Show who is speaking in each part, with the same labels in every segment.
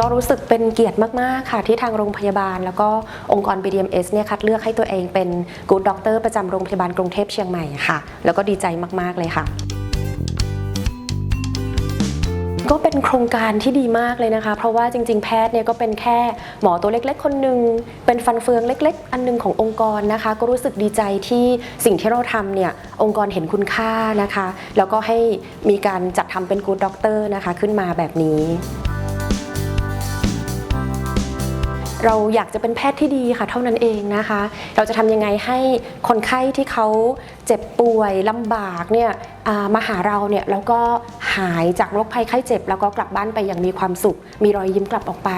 Speaker 1: ก็รู้สึกเป็นเกียรติมาก ๆ ค่ะ ที่ทางโรงพยาบาล แล้วก็องค์กร BDMS เนี่ยคัดเลือกให้ตัวเองเป็น Good Doctor ประจำโรงพยาบาลกรุงเทพเชียงใหม่ค่ะ แล้วก็ดีใจมาก ๆ เลยค่ะก็เป็นโครงการที่ดีมากเลยนะคะ เพราะว่าจริง ๆ แพทย์เนี่ยก็เป็นแค่หมอตัวเล็ก ๆ คนหนึ่งเป็นฟันเฟืองเล็ก ๆ อันหนึงขององค์กรนะคะ ก็รู้สึกดีใจที่สิ่งที่เราทำเนี่ยองค์กรเห็นคุณค่านะคะ แล้วก็ให้มีการจัดทำเป็น Good Doctor นะคะขึ้นมาแบบนี้ เราอยากจะเป็นแพทย์ที่ดีค่ะ เท่านั้นเองนะคะ เราจะทำยังไงให้คนไข้ที่เขาเจ็บป่วยลำบากเนี่ยมาหาเราเนี่ยแล้วก็หายจากโรคภัยไข้เจ็บ แล้วก็กลับบ้านไปอย่างมีความสุข มีรอยยิ้มกลับออกไป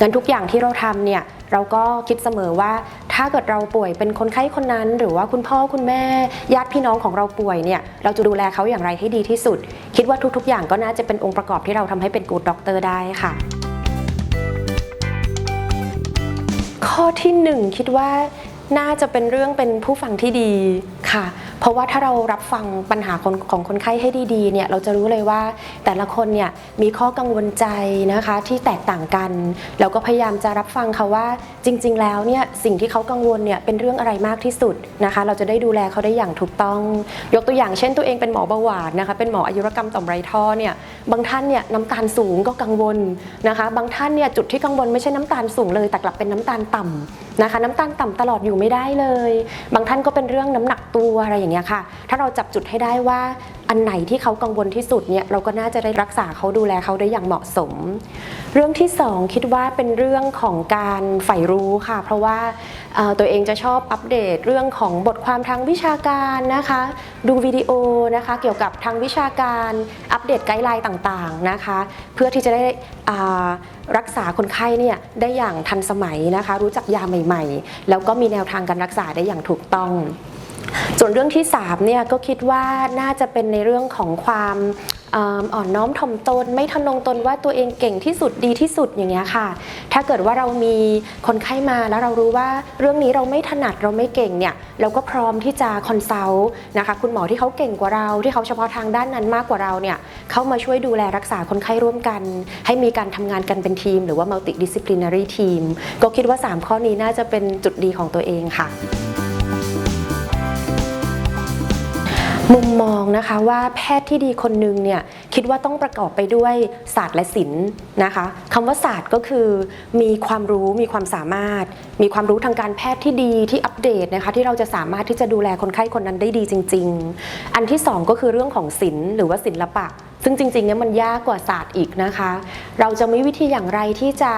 Speaker 1: งั้นทุกอย่างที่เราทำเนี่ยเราก็คิดเสมอว่า ถ้าเกิดเราป่วยเป็นคนไข้คนนั้น หรือว่าคุณพ่อคุณแม่ ญาติพี่น้องของเราป่วยเนี่ยเราจะดูแลเขาอย่างไรให้ดีที่สุด คิดว่าทุกๆ อย่างก็น่าจะเป็นองค์ประกอบที่เราทำให้เป็นกูดด็อกเตอร์ได้ค่ะ ข้อที่หนึ่งคิดว่าน่าจะเป็นเรื่องเป็นผู้ฟังที่ดีค่ะ เพราะว่าถ้าเรารับฟังปัญหาของคนไข้ให้ดีๆเนี่ยเราจะรู้เลยว่าแต่ละคนเนี่ยมีข้อกังวลใจนะคะที่แตกต่างกันแล้วก็พยายามจะรับฟังเขาว่าจริง ๆ แล้วเนี่ยสิ่งที่เขากังวลเนี่ยเป็นเรื่องอะไรมากที่สุดนะคะเราจะได้ดูแลเขาได้อย่างถูกต้อง ยกตัวอย่างเช่นตัวเองเป็นหมอเบาหวานนะคะเป็นหมออายุรกรรมต่อมไรท่อเนี่ยบางท่านเนี่ยน้ำตาลสูงก็กังวลนะคะบางท่านเนี่ยจุดที่กังวลไม่ใช่น้ำตาลสูงเลยแต่กลับเป็นน้ำตาลต่ำ นะคะน้ำตาลต่ำตลอดอยู่ไม่ได้เลย บางท่านก็เป็นเรื่องน้ำหนักตัวอะไรอย่างเงี้ยค่ะ ถ้าเราจับจุดให้ได้ว่า อันไหนที่เขากังวลที่สุดเนี่ยเราก็น่าจะได้รักษาเขาดูแลเขาได้อย่างเหมาะสม เรื่องที่สองคิดว่าเป็นเรื่องของการใฝ่รู้ค่ะ เพราะว่าตัวเองจะชอบอัปเดตเรื่องของบทความทางวิชาการนะคะ ดูวิดีโอนะคะเกี่ยวกับทางวิชาการอัปเดตไกด์ไลน์ต่างๆนะคะ เพื่อที่จะได้รักษาคนไข้เนี่ยได้อย่างทันสมัยนะคะ รู้จักยาใหม่ ๆ แล้วก็มีแนวทางการรักษาได้อย่างถูกต้อง ส่วนเรื่องที่3เนี่ยก็คิดว่าน่าจะเป็นในเรื่องของความอ่อนน้อมถ่อมตน ไม่ทะนงตนว่าตัวเองเก่งที่สุดดีที่สุดอย่างเงี้ยค่ะ ถ้าเกิดว่าเรามีคนไข้มาแล้วเรารู้ว่าเรื่องนี้เราไม่ถนัดเราไม่เก่งเนี่ยเราก็พร้อมที่จะคอนซัลท์นะคะคุณหมอที่เขาเก่งกว่าเรา ที่เขาเฉพาะทางด้านนั้นมากกว่าเราเนี่ยเข้ามาช่วยดูแลรักษาคนไข้ร่วมกัน ให้มีการทำงานกันเป็นทีม หรือว่า multidisciplinary team ก็คิดว่า 3 ข้อนี้น่าจะเป็นจุดดีของตัวเองค่ะ มุมมองนะคะว่าแพทย์ที่ดีคนหนึ่งเนี่ยคิดว่าต้องประกอบไปด้วยศาสตร์และศิลป์นะคะคำว่าศาสตร์ก็คือ มีความรู้มีความสามารถ มีความรู้ทางการแพทย์ที่ดีที่อัปเดตนะคะที่เราจะสามารถที่จะดูแลคนไข้คนนั้นได้ดีจริง ๆ อันที่สองก็คือเรื่องของศิลป์หรือว่าศิลปะ ซึ่งจริงๆเนี่ยมันยากกว่าศาสตร์อีกนะคะ เราจะมีวิธีอย่างไรที่จะ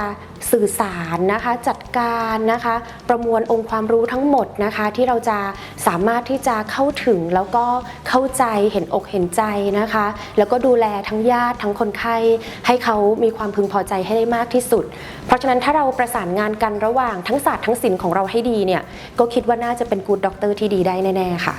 Speaker 1: สื่อสารนะคะจัดการนะคะประมวลองค์ความรู้ทั้งหมดนะคะที่เราจะสามารถที่จะเข้าถึงแล้วก็เข้าใจเห็นอกเห็นใจนะคะ แล้วก็ดูแลทั้งญาติทั้งคนไข้ให้เขามีความพึงพอใจให้ได้มากที่สุด เพราะฉะนั้นถ้าเราประสานงานกันระหว่างทั้งศาสตร์ทั้งศิลป์ของเราให้ดีเนี่ยก็คิดว่าน่าจะเป็นกูดด็อกเตอร์ที่ดีได้แน่ๆค่ะ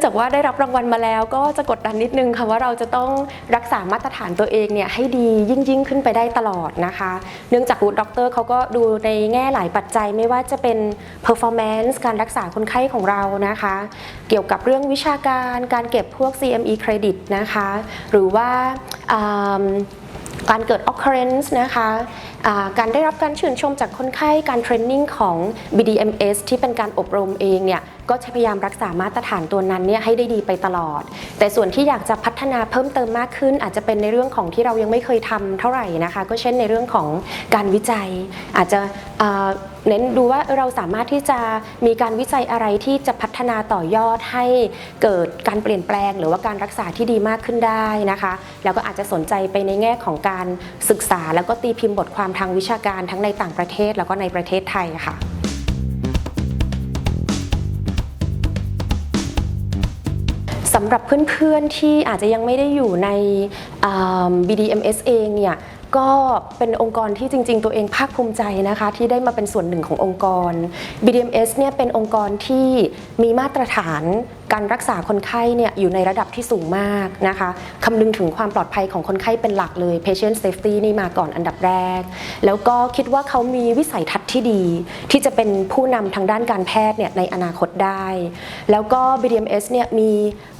Speaker 1: องจากว่าได้รับรางวัลมาแล้ว ก็จะกดดันนิดนึงค่ะว่าเราจะต้องรักษามาตรฐานตัวเองเนี่ยให้ดียิ่งยิ่งขึ้นไปได้ตลอดนะคะ เนื่องจากวูดด็อกเตอร์เขาก็ดูในแง่หลายปัจจัยไม่ว่าจะเป็น performance การรักษาคนไข้ของเรานะคะ เกี่ยวกับเรื่องวิชาการการเก็บพวก CME credit นะคะ หรือว่าการเกิด occurrence นะคะการได้รับการชื่นชมจากคนไข้การเทรนนิ่งของ BDMS ที่เป็นการอบรมเองเนี่ย ก็จะพยายามรักษามาตรฐานตัวนั้นเนี่ยให้ได้ดีไปตลอด แต่ส่วนที่อยากจะพัฒนาเพิ่มเติมมากขึ้น อาจจะเป็นในเรื่องของที่เรายังไม่เคยทำเท่าไหร่นะคะ ก็เช่นในเรื่องของการวิจัย อาจจะเน้นดูว่าเราสามารถที่จะมีการวิจัยอะไรที่จะพัฒนาต่อยอดให้เกิดการเปลี่ยนแปลง หรือว่าการรักษาที่ดีมากขึ้นได้นะคะ แล้วก็อาจจะสนใจไปในแง่ของการศึกษา แล้วก็ตีพิมพ์บทความทางวิชาการทั้งในต่างประเทศแล้วก็ในประเทศไทยค่ะ สำหรับเพื่อนๆที่อาจจะยังไม่ได้อยู่ใน BDMS เองเนี่ยก็เป็นองค์กรที่จริง ๆ ตัวเองภาคภูมิใจนะคะ ที่ได้มาเป็นส่วนหนึ่งขององค์กร BDMS เนี่ยเป็นองค์กรที่มีมาตรฐานการรักษาคนไข้เนี่ยอยู่ในระดับที่สูงมากนะคะคำนึงถึงความปลอดภัยของคนไข้เป็นหลักเลย patient safety นี่มาก่อนอันดับแรก แล้วก็คิดว่าเขามีวิสัยทัศน์ที่ดี ที่จะเป็นผู้นำทางด้านการแพทย์เนี่ยในอนาคตได้ แล้วก็ BDMS เนี่ยมี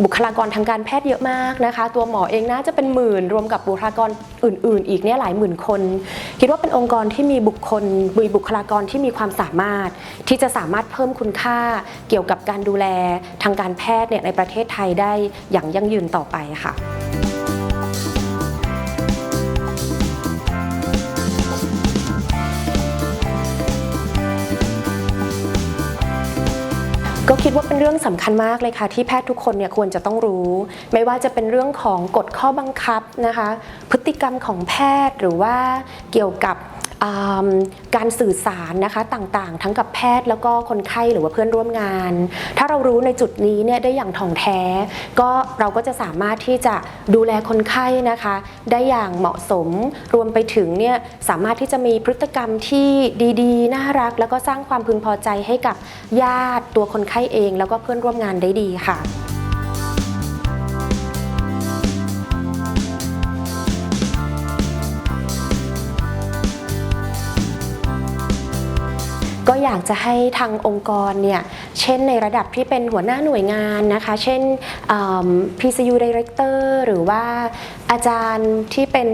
Speaker 1: บุคลากรทางการแพทย์เยอะมากนะคะ ตัวหมอเองน่าจะเป็นหมื่นรวมกับบุคลากรอื่น ๆ อีกเนี่ยหลายหมื่นคน คิดว่าเป็นองค์กรที่มีบุคคลมีบุคลากรที่มีความสามารถ ที่จะสามารถเพิ่มคุณค่าเกี่ยวกับการดูแลทางการแพทย์เนี่ยในประเทศไทยได้อย่างยั่งยืนต่อไปค่ะ ก็คิดว่าเป็นเรื่องสำคัญมากเลยค่ะ ที่แพทย์ทุกคนเนี่ยควรจะต้องรู้ ไม่ว่าจะเป็นเรื่องของกฎข้อบังคับนะคะ พฤติกรรมของแพทย์หรือว่าเกี่ยวกับ การสื่อสารนะคะต่างๆ ทั้งกับแพทย์แล้วก็คนไข้หรือว่าเพื่อนร่วมงาน ถ้าเรารู้ในจุดนี้เนี่ยได้อย่างถ่องแท้ ก็เราก็จะสามารถที่จะดูแลคนไข้นะคะ ได้อย่างเหมาะสมรวมไปถึงเนี่ยสามารถที่จะมีพฤติกรรมที่ดีๆ น่ารัก แล้วก็สร้างความพึงพอใจให้กับญาติตัวคนไข้เอง แล้วก็เพื่อนร่วมงานได้ดีค่ะ ก็อยากจะให้ทางองค์กรเนี่ยเช่นในระดับที่เป็นหัวหน้าหน่วยงานนะคะ เช่น PCU Director หรือว่าอาจารย์ที่เป็น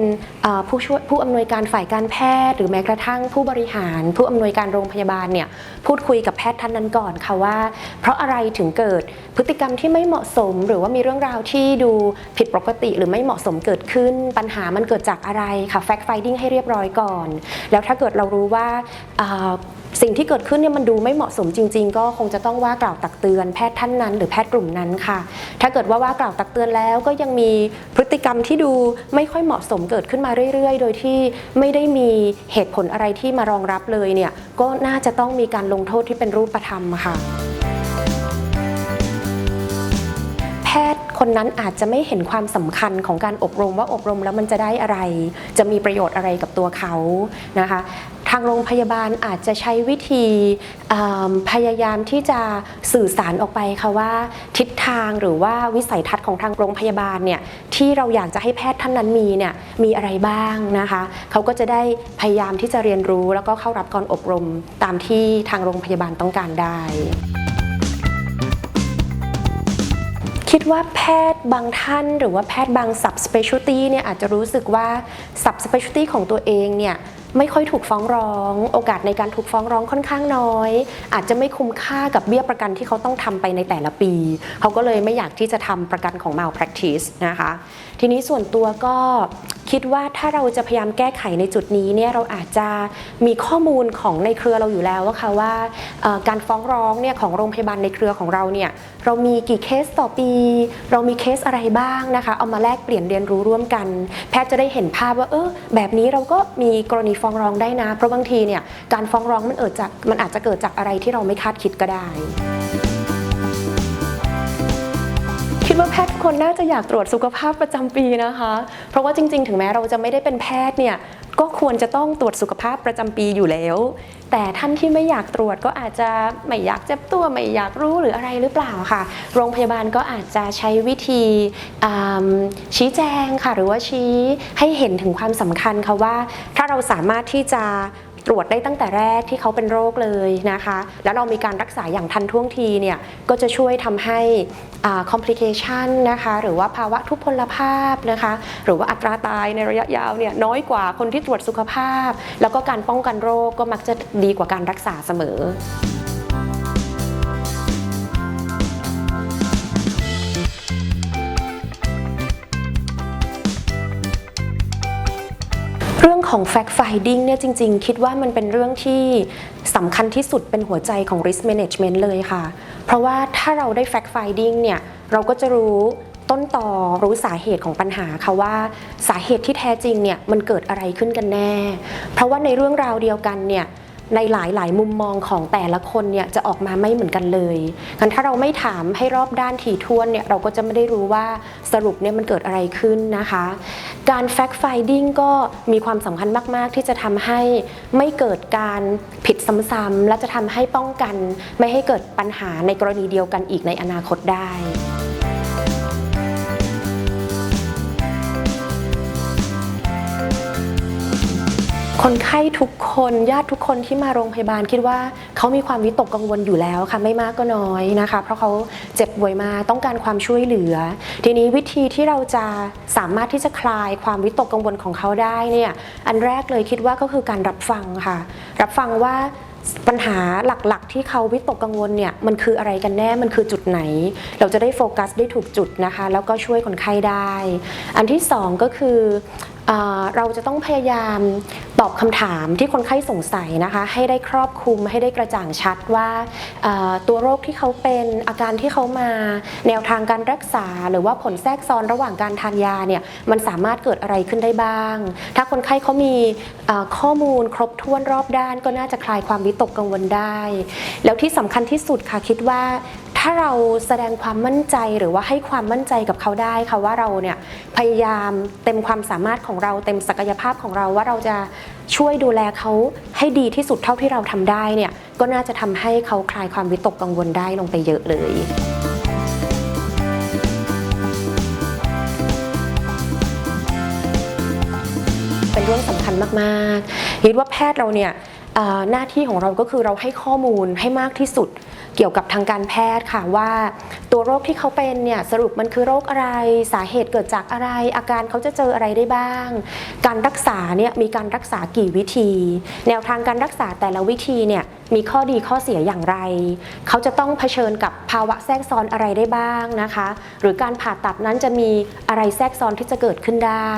Speaker 1: ผู้ช่วยผู้อำนวยการฝ่ายการแพทย์ หรือแม้กระทั่งผู้บริหาร ผู้อำนวยการโรงพยาบาลเนี่ยพูดคุยกับแพทย์ท่านนั้นก่อนค่ะว่า เพราะอะไรถึงเกิดพฤติกรรมที่ไม่เหมาะสม หรือว่ามีเรื่องราวที่ดูผิดปกติ หรือไม่เหมาะสมเกิดขึ้น ปัญหามันเกิดจากอะไรค่ะ fact finding ให้เรียบร้อยก่อน แล้วถ้าเกิดเรารู้ว่า สิ่งที่เกิดขึ้นเนี่ยมันดูไม่เหมาะสมจริง ๆ ก็คงจะต้องว่ากล่าวตักเตือนแพทย์ท่านนั้น หรือแพทย์กลุ่มนั้นค่ะ ถ้าเกิดว่าว่ากล่าวตักเตือนแล้วก็ยังมีพฤติกรรมที่ดูไม่ค่อยเหมาะสมเกิดขึ้นมาเรื่อย ๆ โดยที่ไม่ได้มีเหตุผลอะไรที่มารองรับเลยเนี่ยก็น่าจะต้องมีการลงโทษที่เป็นรูปธรรมค่ะแพทย์คนนั้นอาจจะไม่เห็นความสำคัญของการอบรมว่าอบรมแล้วมันจะได้อะไร จะมีประโยชน์อะไรกับตัวเขานะคะ ทางโรงพยาบาลอาจจะใช้วิธีพยายามที่จะสื่อสารออกไปค่ะว่าทิศทางหรือว่าวิสัยทัศน์ของทางโรงพยาบาลเนี่ยที่เราอยากจะให้แพทย์ท่านนั้นมีเนี่ยมีอะไรบ้างนะคะเขาก็จะได้พยายามที่จะเรียนรู้แล้วก็เข้ารับการอบรมตามที่ทางโรงพยาบาลต้องการได้คิดว่าแพทย์บางท่านหรือว่าแพทย์บาง sub specialty เนี่ยอาจจะรู้สึกว่า sub specialty ของตัวเองเนี่ย ไม่ค่อยถูกฟ้องร้อง โอกาสในการถูกฟ้องร้องค่อนข้างน้อย อาจจะไม่คุ้มค่ากับเบี้ยประกันที่เขาต้องทำไปในแต่ละปี เขาก็เลยไม่อยากที่จะทำประกันของ malpractice นะคะ ทีนี้ส่วนตัวก็คิดว่าถ้าเราจะพยายามแก้ไขในจุดนี้เนี่ยเราอาจจะมีข้อมูลของในเครือเราอยู่แล้วว่าค่ะว่าการฟ้องร้องเนี่ยของโรงพยาบาลในเครือของเราเนี่ยเรามีกี่เคสต่อปี เรามีเคสอะไรบ้างนะคะ เอามาแลกเปลี่ยนเรียนรู้ร่วมกัน แพทย์จะได้เห็นภาพว่าเออแบบนี้เราก็มีกรณีฟ้องร้องได้นะ เพราะบางทีเนี่ยการฟ้องร้องมันเกิดจากมันอาจจะเกิดจากอะไรที่เราไม่คาดคิดก็ได้ ดว่าแพทย์ทุกคนน่าจะอยากตรวจสุขภาพประจำปีนะคะ เพราะว่าจริง ๆ ถึงแม้เราจะไม่ได้เป็นแพทย์เนี่ยก็ควรจะต้องตรวจสุขภาพประจำปีอยู่แล้ว แต่ท่านที่ไม่อยากตรวจก็อาจจะไม่อยากเจ็บตัวไม่อยากรู้หรืออะไรหรือเปล่าค่ะ โรงพยาบาลก็อาจจะใช้วิธีชี้แจงค่ะ หรือว่าชี้ให้เห็นถึงความสำคัญค่ะว่า ถ้าเราสามารถที่จะ ตรวจได้ตั้งแต่แรกที่เขาเป็นโรคเลยนะคะ แล้วเรามีการรักษาอย่างทันท่วงทีเนี่ยก็จะช่วยทำให้อ่า complication นะคะหรือว่าภาวะทุพพลภาพนะคะ หรือว่าอัตราตายในระยะยาวเนี่ยน้อยกว่าคนที่ตรวจสุขภาพ แล้วก็การป้องกันโรคก็มักจะดีกว่าการรักษาเสมอ ของ fact finding เนี่ยจริง ๆ คิดว่ามันเป็นเรื่องที่สำคัญที่สุดเป็นหัวใจของ risk management เลยค่ะ เพราะว่าถ้าเราได้ fact finding เนี่ยเราก็จะรู้ต้นต่อรู้สาเหตุของปัญหาค่ะว่าสาเหตุที่แท้จริงเนี่ยมันเกิดอะไรขึ้นกันแน่ เพราะว่าในเรื่องราวเดียวกันเนี่ย ในหลายๆ มุมมองของแต่ละคนเนี่ยจะออกมาไม่เหมือนกันเลยงั้นถ้าเราไม่ถามให้รอบด้านถี่ถ้วนเนี่ยเราก็จะไม่ได้รู้ว่าสรุปเนี่ยมันเกิดอะไรขึ้นนะคะ การ fact finding ก็มีความสำคัญมาก ๆ ที่จะทำให้ไม่เกิดการผิดซ้ำๆและจะทำให้ป้องกัน ไม่ให้เกิดปัญหาในกรณีเดียวกันอีกในอนาคตได้ คนไข้ทุกคนญาติทุกคนที่มาโรงพยาบาลคิดว่าเขามีความวิตกกังวลอยู่แล้วค่ะไม่มากก็น้อยนะคะ เพราะเขาเจ็บป่วยมาต้องการความช่วยเหลือ ทีนี้วิธีที่เราจะสามารถที่จะคลายความวิตกกังวลของเขาได้เนี่ยอันแรกเลยคิดว่าก็คือการรับฟังค่ะ รับฟังว่าปัญหาหลักๆ ที่เขาวิตกกังวลเนี่ยมันคืออะไรกันแน่มันคือจุดไหน เราจะได้โฟกัสได้ถูกจุดนะคะ แล้วก็ช่วยคนไข้ได้ อันที่สองก็คือ เราจะต้องพยายามตอบคำถามที่คนไข้สงสัยนะคะ ให้ได้ครอบคลุมให้ได้กระจ่างชัดว่าตัวโรคที่เขาเป็นอาการที่เขามาแนวทางการรักษา หรือว่าผลแทรกซ้อนระหว่างการทานยาเนี่ยมันสามารถเกิดอะไรขึ้นได้บ้าง ถ้าคนไข้เขามีข้อมูลครบถ้วนรอบด้าน ก็น่าจะคลายความวิตกกังวลได้ แล้วที่สำคัญที่สุดค่ะคิดว่า ถ้าเราแสดงความมั่นใจหรือว่าให้ความมั่นใจกับเขาได้ค่ะว่าเราเนี่ยพยายามเต็มความสามารถของเราเต็มศักยภาพของเราว่าเราจะช่วยดูแลเขาให้ดีที่สุดเท่าที่เราทำได้เนี่ยก็น่าจะทำให้เขาคลายความวิตกกังวลได้ลงไปเยอะเลยเป็นเรื่องสำคัญมากๆคิดว่าแพทย์เราเนี่ยหน้าที่ของเราก็คือเราให้ข้อมูลให้มากที่สุด เกี่ยวกับทางการแพทย์ค่ะว่าตัวโรคที่เขาเป็นเนี่ยสรุปมันคือโรคอะไรสาเหตุเกิดจากอะไร อาการเขาจะเจออะไรได้บ้าง การรักษาเนี่ยมีการรักษากี่วิธี แนวทางการรักษาแต่ละวิธีเนี่ยมีข้อดีข้อเสียอย่างไร เขาจะต้องเผชิญกับภาวะแทรกซ้อนอะไรได้บ้างนะคะ หรือการผ่าตัดนั้นจะมีอะไรแทรกซ้อนที่จะเกิดขึ้นได้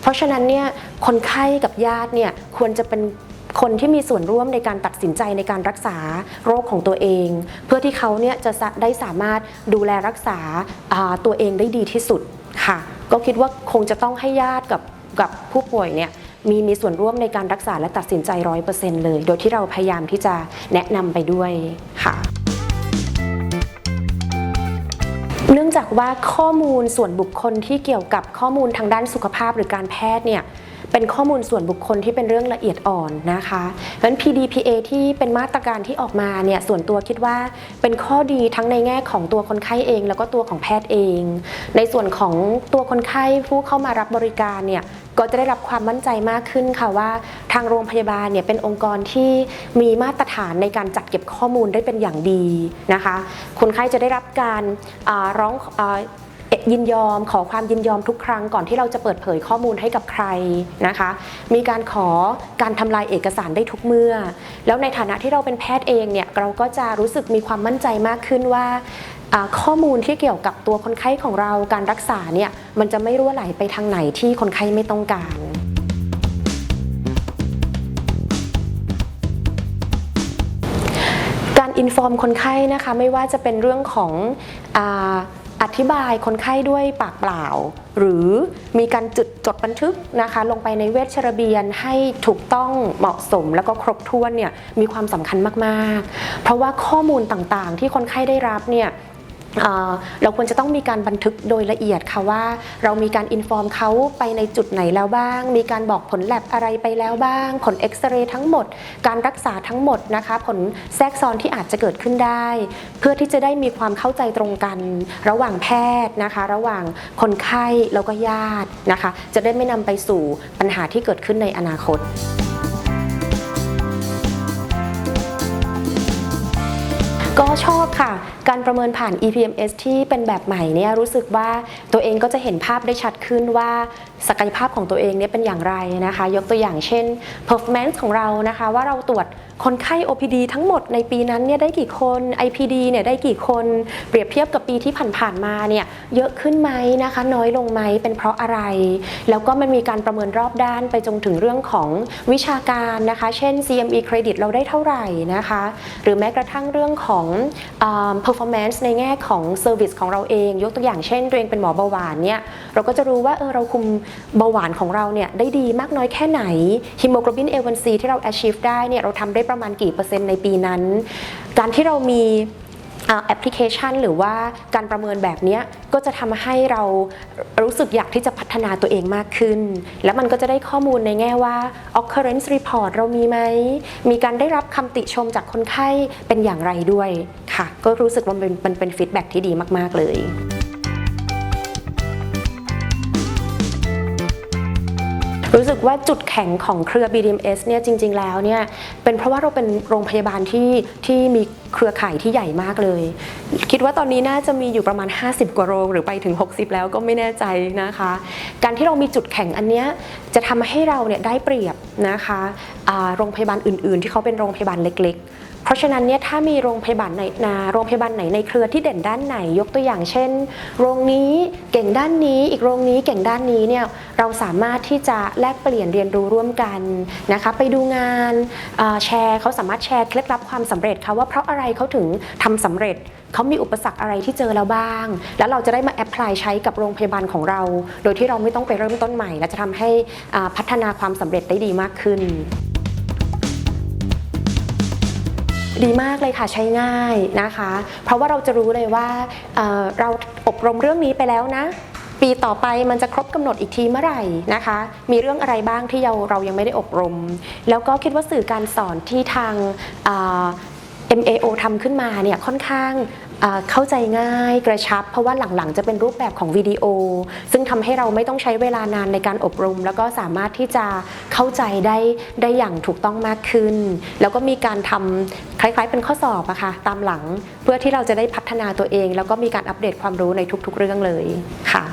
Speaker 1: เพราะฉะนั้นเนี่ยคนไข้กับญาติเนี่ยควรจะเป็น คนที่มีส่วนร่วมในการตัดสินใจในการรักษาโรคของตัวเอง เพื่อที่เขาเนี่ยจะได้สามารถดูแลรักษาตัวเองได้ดีที่สุดค่ะ ก็คิดว่าคงจะต้องให้ญาติกับกับผู้ป่วยเนี่ยมีมีส่วนร่วมในการรักษาและตัดสินใจร้อยเปอร์เซ็นต์เลย โดยที่เราพยายามที่จะแนะนำไปด้วยค่ะ เนื่องจากว่าข้อมูลส่วนบุคคลที่เกี่ยวกับข้อมูลทางด้านสุขภาพหรือการแพทย์เนี่ย เป็นข้อมูลส่วนบุคคลที่เป็นเรื่องละเอียดอ่อนนะคะเพราะฉะนั้น PDPA ที่เป็นมาตรการที่ออกมาเนี่ยส่วนตัวคิดว่าเป็นข้อดีทั้งในแง่ของตัวคนไข้เอง แล้วก็ตัวของแพทย์เอง ในส่วนของตัวคนไข้ผู้เข้ามารับบริการเนี่ยก็จะได้รับความมั่นใจมากขึ้นค่ะว่า ทางโรงพยาบาลเนี่ยเป็นองค์กรที่มีมาตรฐานในการจัดเก็บข้อมูลได้เป็นอย่างดีนะคะ คนไข้จะได้รับการร้อง ยินยอม ขอความยินยอมทุกครั้งก่อนที่เราจะเปิดเผยข้อมูลให้กับใครนะคะ มีการขอการทำลายเอกสารได้ทุกเมื่อ แล้วในฐานะที่เราเป็นแพทย์เองเนี่ยเราก็จะรู้สึกมีความมั่นใจมากขึ้นว่าข้อมูลที่เกี่ยวกับตัวคนไข้ของเราการรักษาเนี่ยมันจะไม่รั่วไหลไปทางไหนที่คนไข้ไม่ต้องการการอินฟอร์มคนไข้นะคะไม่ว่าจะเป็นเรื่องของอ อธิบายคนไข้ด้วยปากเปล่า หรือมีการจุดจดบันทึกนะคะ ลงไปในเวชระเบียนให้ถูกต้องเหมาะสมแล้วก็ครบถ้วนเนี่ยมีความสำคัญมากๆ เพราะว่าข้อมูลต่างๆ ที่คนไข้ได้รับเนี่ย เราควรจะต้องมีการบันทึกโดยละเอียดค่ะว่า เรามีการอินฟอร์มเขาไปในจุดไหนแล้วบ้าง มีการบอกผลแลบอะไรไปแล้วบ้าง ผลเอ็กซเรย์ทั้งหมด การรักษาทั้งหมดนะคะ ผลแทรกซ้อนที่อาจจะเกิดขึ้นได้ เพื่อที่จะได้มีความเข้าใจตรงกัน ระหว่างแพทย์นะคะ ระหว่างคนไข้แล้วก็ญาตินะคะ จะได้ไม่นำไปสู่ปัญหาที่เกิดขึ้นในอนาคต ก็ชอบค่ะ การประเมินผ่าน EPMS ที่เป็นแบบใหม่เนี่ยรู้สึกว่าตัวเองก็จะเห็นภาพได้ชัดขึ้นว่าศักยภาพของตัวเองเนี่ยเป็นอย่างไรนะคะ ยกตัวอย่างเช่น performance ของเรานะคะ ว่าเราตรวจ คนไข้ OPD ทั้งหมดในปีนั้นเนี่ยได้กี่คน IPD เนี่ยได้กี่คน เปรียบเทียบกับปีที่ผ่านๆมาเนี่ยเยอะขึ้นไหมนะคะ น้อยลงไหมเป็นเพราะอะไร แล้วก็มันมีการประเมินรอบด้านไปจนถึงเรื่องของวิชาการนะคะ เช่น CME credit เราได้เท่าไหร่นะคะ หรือแม้กระทั่งเรื่องของอ performance ในแง่ของ service ของเราเอง ยกตัวอย่างเช่นตัวเองเป็นหมอเบาหวานเนี่ยเราก็จะรู้ว่าเออเราคุมเบาหวานของเราเนี่ยได้ดีมากน้อยแค่ไหน hemoglobin A1C ที่เรา achieve ได้เนี่ยเราทำได้ประมาณกี่เปอร์เซ็นต์ในปีนั้น การที่เรามีแอปพลิเคชัน หรือว่าการประเมินแบบนี้ก็จะทำให้เรารู้สึกอยากที่จะพัฒนาตัวเองมากขึ้น แล้วมันก็จะได้ข้อมูลในแง่ว่า occurrence report เรามีไหม มีการได้รับคำติชมจากคนไข้เป็นอย่างไรด้วยค่ะ ก็รู้สึกว่ามันเป็นมันเป็นฟีดแบ็ที่ดีมาก ๆ เลย รู้สึกว่าจุดแข็งของเครือ BDMS เนี่ยจริง ๆ แล้วเนี่ยเป็นเพราะว่าเราเป็นโรงพยาบาลที่ที่มีเครือข่ายที่ใหญ่มากเลย คิดว่าตอนนี้น่าจะมีอยู่ประมาณ 50 กว่าโรงหรือไปถึง 60 แล้วก็ไม่แน่ใจนะคะ การที่เรามีจุดแข็งอันเนี้ยจะทำให้เราเนี่ยได้เปรียบนะคะโรงพยาบาลอื่น ๆ ที่เขาเป็นโรงพยาบาลเล็ก ๆ เพราะฉะนั้นเนี่ยถ้ามีโรงพยาบาลไหนนาโรงพยาบาลไหนในเครือที่เด่นด้านไหนยกตัวอย่างเช่น โรงนี้เก่งด้านนี้ อีกโรงนี้เก่งด้านนี้เนี่ยเราสามารถที่จะแลกเปลี่ยนเรียนรู้ร่วมกันนะคะไปดูงานแชร์เขาสามารถแชร์เคล็ดลับความสำเร็จค่ะว่าเพราะอะไรเขาถึงทำสำเร็จ เขามีอุปสรรคอะไรที่เจอแล้วบ้าง แล้วเราจะได้มาแอพพลายใช้กับโรงพยาบาลของเรา โดยที่เราไม่ต้องไปเริ่มต้นใหม่ และจะทำให้พัฒนาความสำเร็จได้ดีมากขึ้นดีมากเลยค่ะใช้ง่ายนะคะ เพราะว่าเราจะรู้เลยว่าเเราอบรมเรื่องนี้ไปแล้วนะ ปีต่อไปมันจะครบกำหนดอีกทีเมื่อไหร่นะคะ มีเรื่องอะไรบ้างที่เราเรายังไม่ได้อบรม แล้วก็คิดว่าสื่อการสอนที่ทาง MAO ทำขึ้นมาเนี่ยค่อนข้าง เข้าใจง่ายกระชับ เพราะว่าหลังๆ จะเป็นรูปแบบของวิดีโอ ซึ่งทำให้เราไม่ต้องใช้เวลานานในการอบรม แล้วก็สามารถที่จะเข้าใจได้ได้อย่างถูกต้องมากขึ้น แล้วก็มีการทำคล้ายๆ เป็นข้อสอบอะค่ะตามหลังเพื่อที่เราจะได้พัฒนาตัวเอง แล้วก็มีการอัปเดตความรู้ในทุกๆเรื่องเลยค่ะ